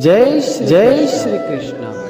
જય જય શ્રી કૃષ્ણ.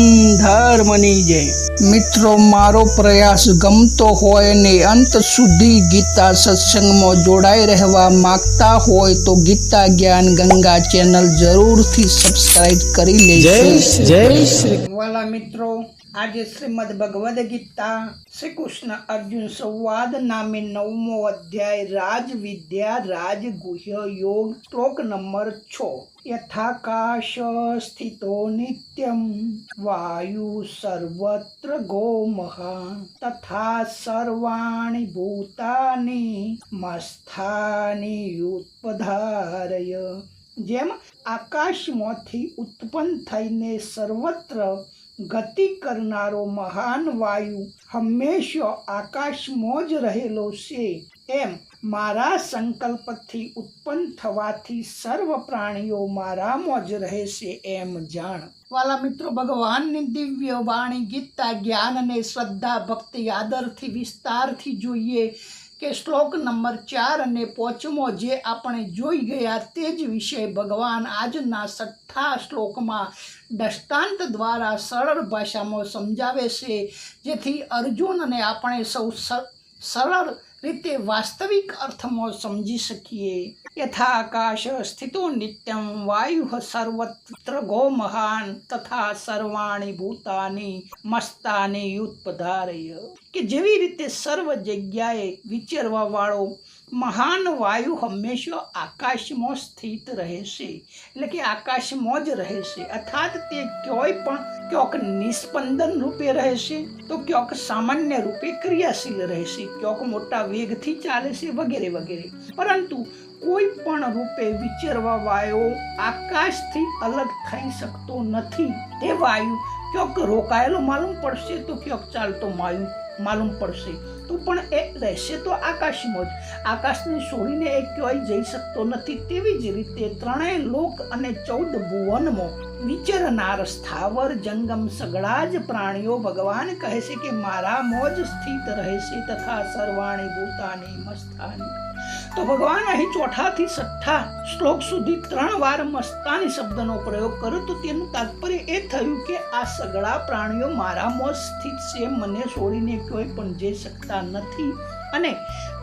ધર્મની જય મિત્રો મારો પ્રયાસ ગમતો હોય ને અંત સુધી ગીતા સત્સંગમાં જોડાઈ રહેવા માંગતા હોય તો ગીતા જ્ઞાન ગંગા ચેનલ જરૂરથી સબસ્ક્રાઇબ કરી લેજો. જય શ્રી વાલા મિત્રો આજે શ્રીમદ ભગવદ ગીતા શ્રી કૃષ્ણ અર્જુન સંવાદ નામે નવમો અધ્યાય રાજ વિદ્યા રાજ યોગ શ્લોક નંબર છ. યથાકાશ સ્થિતો નિત્યમ, વાયુ સર્વત્ર ગોમહા, તથા સર્વાણી ભૂતાની મસ્થાની ઉત્પધારય જેમ આકાશમાંથી ઉત્પન્ન થઈને સર્વત્ર ગતિ કરનારો મહાન વાયુ હંમેશા આકાશમાં જ રહેલો છે. એમ મારા સંકલ્પથી ઉત્પન્ન થવાથી સર્વ પ્રાણીઓ મારામાં જ રહેશે એમ જાણ. વાલા મિત્રો, ભગવાનની દિવ્ય વાણી, ગીતા, જ્ઞાન અને શ્રદ્ધા, ભક્તિ, આદરથી, વિસ્તારથી જોઈએ કે શ્લોક નંબર ચાર અને પોચમો જે આપણે જોઈ ગયા તે જ વિષય ભગવાન આજના છઠ્ઠા શ્લોકમાં દૃષ્ટાંત દ્વારા સરળ ભાષામાં સમજાવે છે. જેથી અર્જુન અને આપણે સ- સરળ રીતે વાસ્તવિક અર્થમાં સમજી શકીએ. યથા આકાશ સ્થિતો નિત્યમ, વાયુ સર્વત્ર ગો મહાન તથા સર્વાણી ભૂતાની મસ્તાની યુત્પધારય. કે જેવી રીતે સર્વ જગ્યાએ વિચરવા વાળો મહાન વાયુ હંમેશા આકાશમાં સ્થિત રહેશે, એટલે કે આકાશમાં જ રહેશે. અર્થાત તે ક્યોય પણ ક્યોક નિસ્પંદન રૂપે રહેશે, તો ક્યોક સામાન્ય રૂપે ક્રિયાશીલ રહેશે, ક્યોક મોટા વેગથી ચાલે છે, વગેરે વગેરે. પરંતુ કોઈ પણ રૂપે વિચરવા વાયો આકાશથી અલગ થઈ શકતો નથી. તે વાયુ ક્યોક રોકાયેલો માલુમ પડશે, તો ક્યોક ચાલતો વાયુ માલુમ પડશે. તો પણ એ રહેશે તો આકાશમાં જ. આકાશને છોડીને એ ક્યાંય જઈ શકતો નથી તેવી જ રીતે ત્રણેય લોક અને ચૌદ ભુવનમાં વિચરનાર સ્થાવર જંગમ સગળા જ પ્રાણીઓ ભગવાન કહે છે કે મારા મોજ સ્થિત રહેશે તથા સર્વાણી ભૂતાની મસ્તાની તો ભગવાન અહીં ચોથાથી છઠ્ઠા શ્લોક સુધી ત્રણ વાર મસ્તાની શબ્દનો પ્રયોગ કર્યો તો તેનું તાત્પર્ય એ થયું કે આ સગળા પ્રાણીઓ મારામાં સ્થિત છે, મને છોડીને કોઈ પણ જઈ શકતા નથી. અને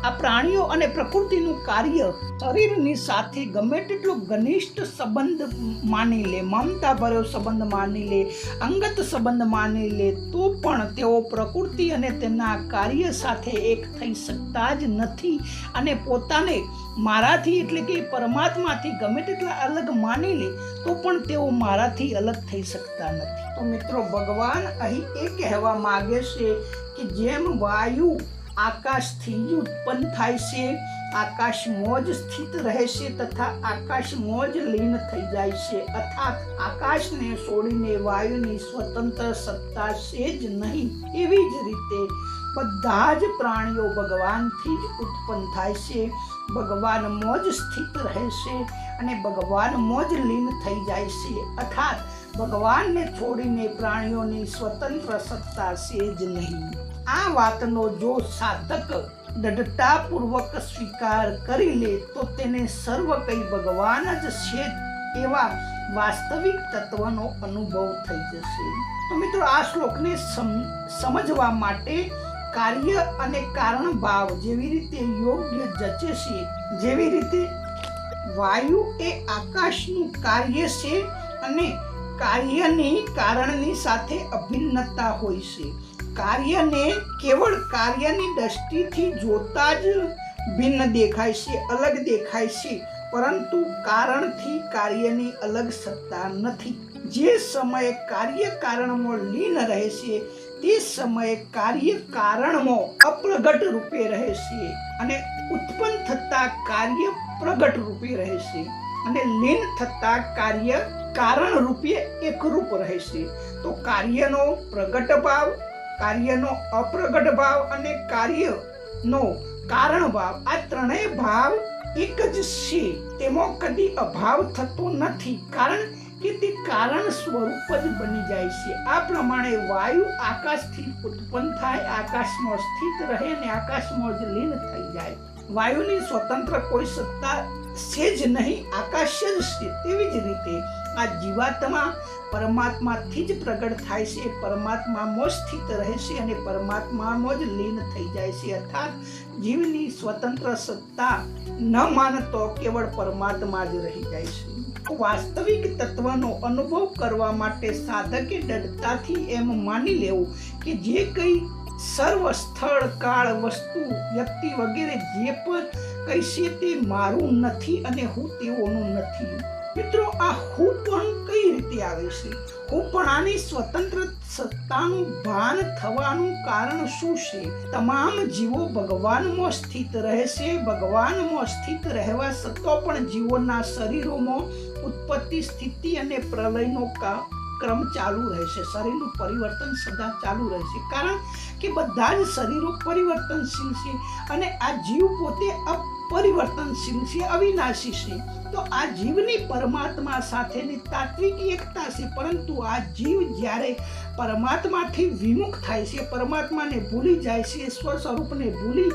આ પ્રાણીઓ અને પ્રકૃતિનું કાર્ય શરીરની સાથે ગમે તેટલો ઘનિષ્ઠ સંબંધ માની લે, મમતાભર્યો સંબંધ માની લે, અંગત સંબંધ માની લે, તો પણ તેઓ પ્રકૃતિ અને તેના કાર્ય સાથે એક થઈ શકતા જ નથી અને પોતાને મારાથી એટલે કે પરમાત્માથી ગમે તેટલા અલગ માની લે, તો પણ તેઓ મારાથી અલગ થઈ શકતા નથી. તો મિત્રો, ભગવાન અહીં એ કહેવા માગે છે કે જેમ વાયુ આકાશથી જ ઉત્પન્ન થાય છે. આકાશ મોજ સ્થિત રહેશે તથા આકાશ મોજ લીન થઈ જાય છે. અર્થાત આકાશને છોડીને વાયુની સ્વતંત્ર સત્તા છે જ નહીં. એવી જ રીતે બધા જ પ્રાણીઓ ભગવાનથી જ ઉત્પન્ન થાય છે. ભગવાન મોજ સ્થિત રહેશે અને ભગવાન મોજ લીન થઈ જાય છે. અર્થાત ભગવાનને છોડીને પ્રાણીઓની સ્વતંત્ર સત્તા છે જ નહીં. આ વાતનો જો સાધક દઢતાપૂર્વક સ્વીકાર કરી લે, તો તેને સર્વ કંઈ ભગવાન જ છે એવા વાસ્તવિક તત્વનો અનુભવ થઈ જશે. તો મિત્રો, આ શ્લોકને સમ- સમજવા માટે કાર્ય અને કારણ ભાવ જેવી રીતે યોગ્ય જચે છે, જેવી રીતે વાયુ એ આકાશનું કાર્ય છે અને કાર્યની કારણની સાથે અભિન્નતા હોય છે. કાર્યને કેવળ કાર્યની દ્રષ્ટિથી જોતા જ ભિન્ન દેખાય છે, અલગ દેખાય છે, પરંતુ કારણથી કાર્યની અલગ સત્તા નથી. જે સમયે કાર્ય કારણમાં લીન રહે છે, તે સમયે કાર્ય કારણમાં અપ્રગટ રૂપે રહે છે અને ઉત્પન્ન થતા કાર્ય પ્રગટ રૂપે રહે છે અને લીન થતા કાર્ય કારણ રૂપે એકરૂપ રહેશે તો કાર્યનો પ્રગટ ભાવ કાર્યનો અપ્રગટ ભાવ અને કાર્યનો કારણ ભાવ. આ ત્રણેય ભાવ એક જ છે. તેમાં કદી અભાવ થતો નથી. કારણ કે તે કારણ સ્વરૂપ જ બની જાય છે. આ પ્રમાણે વાયુ આકાશથી ઉત્પન્ન થાય, આકાશમાં સ્થિત રહે અને આકાશમાં જ લીન થઈ જાય. વાયુની સ્વતંત્ર કોઈ સત્તા છે જ નહીં. આકાશ જ છે. તેવી જ રીતે આ જીવાત્મા પરમાત્માથી જ પ્રગટ થાય છે. પરમાત્મામાં સ્થિત રહે છે અને પરમાત્મામાં જ લીન થઈ જાય છે. અર્થાત જીવની સ્વતંત્ર સત્તા ન માનતો કેવળ પરમાત્મા જ રહી જાય છે. વાસ્તવિક તત્વનો અનુભવ કરવા માટે સાધકે દૃઢતાથી એમ માની લેવું કે જે કંઈ સર્વ સ્થળ, કાળ, વસ્તુ, વ્યક્તિ વગેરે જે પણ કંઈ છે તે મારું નથી અને હું તેઓનું નથી. મિત્રો, આ હું પણ કઈ રીતે આવે છે? હું પણ આની સ્વતંત્ર સત્તાનું ભાન થવાનું કારણ શું છે? તમામ જીવો ભગવાનમાં સ્થિત રહેશે. ભગવાનમાં સ્થિત રહેવા સત્તો પણ જીવોના શરીરોમાં ઉત્પત્તિ, સ્થિતિ અને પ્રલયનો કા, ક્રમ ચાલુ રહેશે. શરીરનું પરિવર્તન સદા ચાલુ રહેશે. કારણ કે બધા જ શરીરો પરિવર્તનશીલ છે અને આ જીવ પોતે અપરિવર્તનશીલ છે, અવિનાશી છે. તો આ જીવની પરમાત્મા સાથેની તાત્વિક એકતા છે, પરંતુ આ જીવ જ્યારે પરમાત્માથી વિમુખ થાય છે, પરમાત્માને ભૂલી જાય છે સ્વ સ્વરૂપને ભૂલી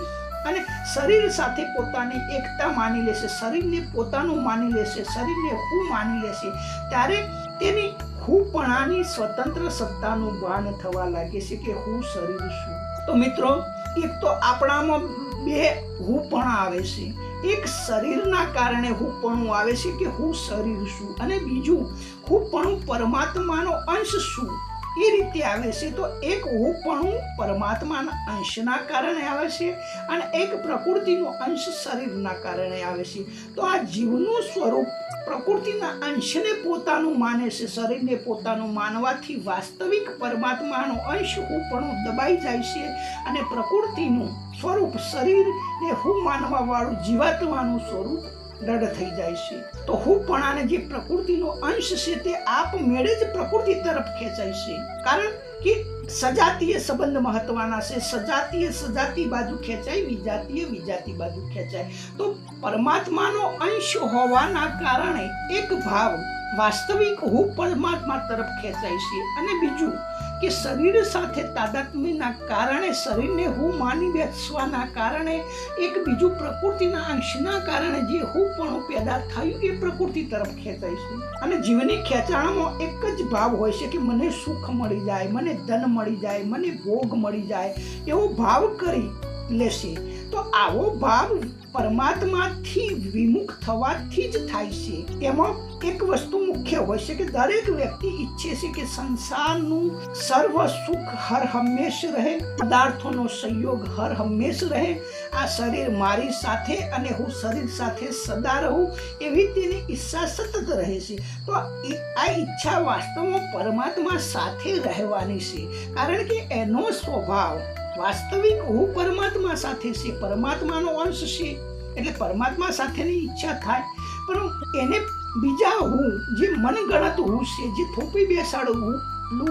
અને શરીર સાથે પોતાની એકતા માની લેશે, શરીરને પોતાનું માની લેશે, શરીરને હું માની લેશે, ત્યારે તેની હુંપણાની સ્વતંત્ર સત્તાનું ભાન થવા લાગે છે કે હું શરીર છું. તો મિત્રો, એક તો આપણામાં બે હુંપણા આવે છે. એક શરીરના કારણે હુંપણું આવે છે કે હું શરીર છું અને બીજું, હુંપણું પરમાત્માનો અંશ છું. એ રીતે આવે છે. તો એક હું પણ પરમાત્માના અંશના કારણે આવે છે અને એક પ્રકૃતિનો અંશ શરીરના કારણે આવે છે. તો આ જીવનું સ્વરૂપ પ્રકૃતિના અંશને પોતાનું માને છે. શરીરને પોતાનું માનવાથી વાસ્તવિક પરમાત્માનો અંશ ઉપણું દબાઈ જાય છે અને પ્રકૃતિનું સ્વરૂપ શરીરને હું માનવાવાળું જીવાત્માનું સ્વરૂપ દૃઢ થઈ જાય છે. તો હું પણ આને જે પ્રકૃતિનો અંશ છે તે આપમેળે જ પ્રકૃતિ તરફ ખેંચાય છે. કારણ કે સજાતીય સંબંધ મહત્વના છે. સજાતીય સજાતી બાજુ ખેંચાય, વિજાતીય વિજાતી બાજુ ખેંચાય. તો પરમાત્માનો અંશ હોવાના કારણે એક ભાવ વાસ્તવિક હું પરમાત્મા તરફ ખેંચાય છે. અને બીજું કે શરીર સાથે તાદાત્મ્યના કારણે શરીરને હું માની બેસવાના કારણે એક બીજું પ્રકૃતિના અંશના કારણે જે હું પણ પેદા થયું એ પ્રકૃતિ તરફ ખેંચાય છે. અને જીવની ખેંચાણમાં એક જ ભાવ હોય છે કે મને સુખ મળી જાય, મને ધન મળી જાય, મને ભોગ મળી જાય એવો ભાવ કરી લેશે. તો આવો ભાવ પરમાત્માથી વિમુખ થવાથી જ થાય છે. એમાં એક વસ્તુ મુખ્ય હોય છે કે દરેક વ્યક્તિ ઈચ્છે છે કે સંસારનું સર્વ સુખ હર હંમેશ રહે, પદાર્થોનો સંયોગ હર હંમેશ રહે. આ શરીર મારી સાથે અને હું શરીર સાથે સદા રહું એવી તેની ઈચ્છા સતત રહે છે. તો આ ઈચ્છા વાસ્તવમાં પરમાત્મા સાથે રહેવાની છે. કારણ કે એનો સ્વભાવ વાસ્તવિક હું પરમાત્મા સાથે છે. પરમાત્માનો અંશ છે. એટલે પરમાત્મા સાથેની ઈચ્છા થાય. પણ એને બીજા હું, જે મનગણત હું છે, જે થોપી બેસાડું હું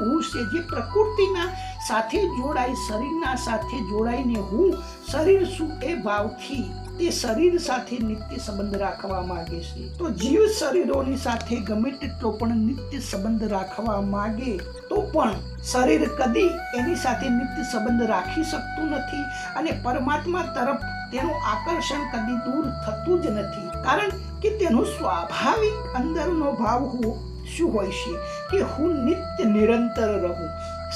હું છે, જે પ્રકૃતિના સાથે જોડાય શરીરના સાથે જોડાઈને હું શરીર શું એ ભાવથી તે શરીર સાથે નિત્ય સંબંધ રાખવા માગે છે. તો જીવ શરીરોની સાથે ગમે તેટલો પણ નિત્ય સંબંધ રાખવા માગે, તો પણ શરીર કદી એની સાથે નિત્ય સંબંધ રાખી શકતું નથી અને પરમાત્મા તરફ તેનું આકર્ષણ કદી દૂર થતું જ નથી. કારણ કે તેનો સ્વાભાવિક અંદરનો ભાવ હો, શું હોય છે? કે હું નિત્ય નિરંતર રહું,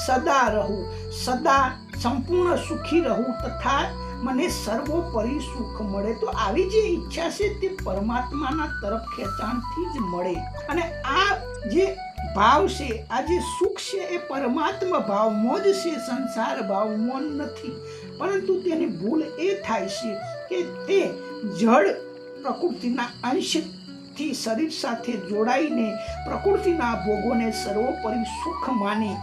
સદા રહું, સદા સંપૂર્ણ સુખી રહું તથા મને સર્વોપરી સુખ મળે તો આવી જે ઈચ્છા છે તે પરમાત્માના તરફ ખેંચાણથી જ મળે. અને આ જે ભાવ છે, આ જે સુખ છે એ પરમાત્મા ભાવમાં જ છે, સંસાર ભાવમાં નથી. પરંતુ તેની ભૂલ એ થાય છે કે તે જળ પ્રકૃતિના અંશથી શરીર સાથે જોડાઈને પ્રકૃતિના ભોગોને સર્વોપરી સુખ માની.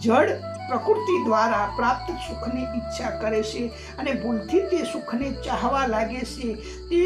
જળ પ્રકૃતિ દ્વારા પ્રાપ્ત સુખની ઈચ્છા કરે છે અને ભૂલથી તે સુખને ચાહવા લાગે છે. તે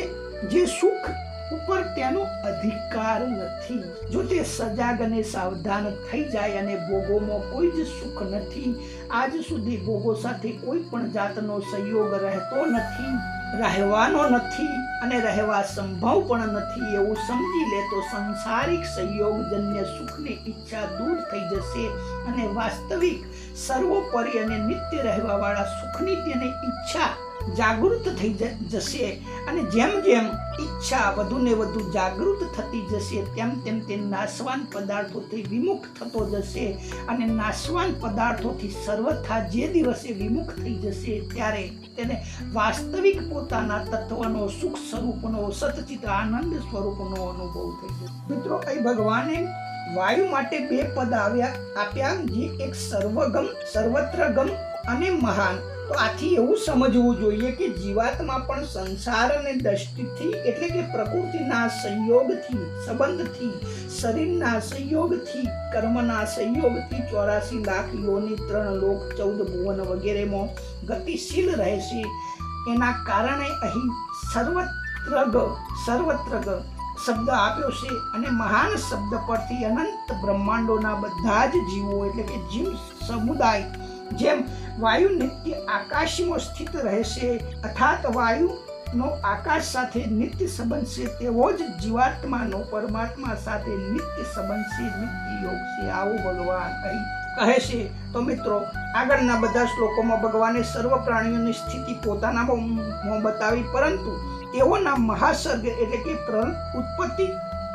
જે સુખ ઉપર તેનો અધિકાર નથી. જો તે સજાગ અને સાવધાન થઈ જાય અને ભોગોમાં કોઈ જ સુખ નથી, આજ સુધી ભોગો સાથે કોઈ પણ જાતનો સંયોગ રહેતો નથી. રહેવાનો નથી અને રહેવા સંભવ પણ નથી એવું સમજી લે તો સંસારિક સંયોગજન્ય સુખની ઈચ્છા દૂર થઈ જશે અને વાસ્તવિક સર્વોપરી અને નિત્ય રહેવાવાળા સુખની તેને ઈચ્છા જાગૃત થઈ જશે અને જેમ જેમ ઈચ્છા વધુ ને વધુ જાગૃત થતી જશે તેમ તેમ તે નાશવાન પદાર્થોથી વિમુખ થતો જશે અને નાશવાન પદાર્થોથી સર્વથા જે દિવસે વિમુખ થઈ જશે ત્યારે તેને વાસ્તવિક પોતાના તત્વનો સુખ સ્વરૂપનો, સતચિત આનંદ સ્વરૂપનો અનુભવ થઈ ગયો મિત્રો, અહીં ભગવાને વાયુ માટે બે પદ આવ્યા, આપ્યા, જે એક સર્વગમ, સર્વત્રગમ અને મહાન. તો આથી એવું સમજવું જોઈએ કે જીવાત્મા પણ સંસાર અને દ્રષ્ટિથી એટલે કે પ્રકૃતિના સંયોગથી, સંબંધથી, શરીરના સંયોગથી, કર્મના સંયોગથી ચોરાસી લાખ યોની ત્રણ લોક, ચૌદ ભુવન વગેરેમાં ગતિશીલ રહેશે. એના કારણે અહીં સર્વત્ર સર્વત્ર શબ્દ આપ્યો છે અને મહાન શબ્દ પરથી અનંત બ્રહ્માંડોના બધા જ જીવો એટલે કે જીવ સમુદાય જેમ વાયુ નિત્ય આકાશમાં સ્થિત રહેશે અર્થાત વાયુનો આકાશ સાથે નિત્ય સંબંધ છે, તેવો જ જીવાત્માનો પરમાત્મા સાથે નિત્ય સંબંધ છે, નિત્ય યોગ છે, આવું ભગવાન કહી કહે છે. તો મિત્રો, આગળના બધા શ્લોકોમાં ભગવાને સર્વ પ્રાણીઓની સ્થિતિ પોતાનામાં બતાવી, પરંતુ તેઓના મહાસર્ગ એટલે કે પ્રણ ઉત્પત્તિ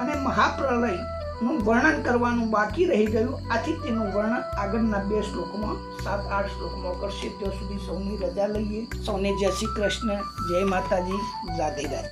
અને મહાપ્રલય નું વર્ણન કરવાનું બાકી રહી ગયું. આથી તેનું વર્ણન આગળના બે શ્લોકમાં, સાત, આઠ શ્લોકમાં કરશે. ત્યાં સુધી સૌની રજા લઈએ. સૌને જય શ્રી કૃષ્ણ. જય માતાજી. રાધે રાધે.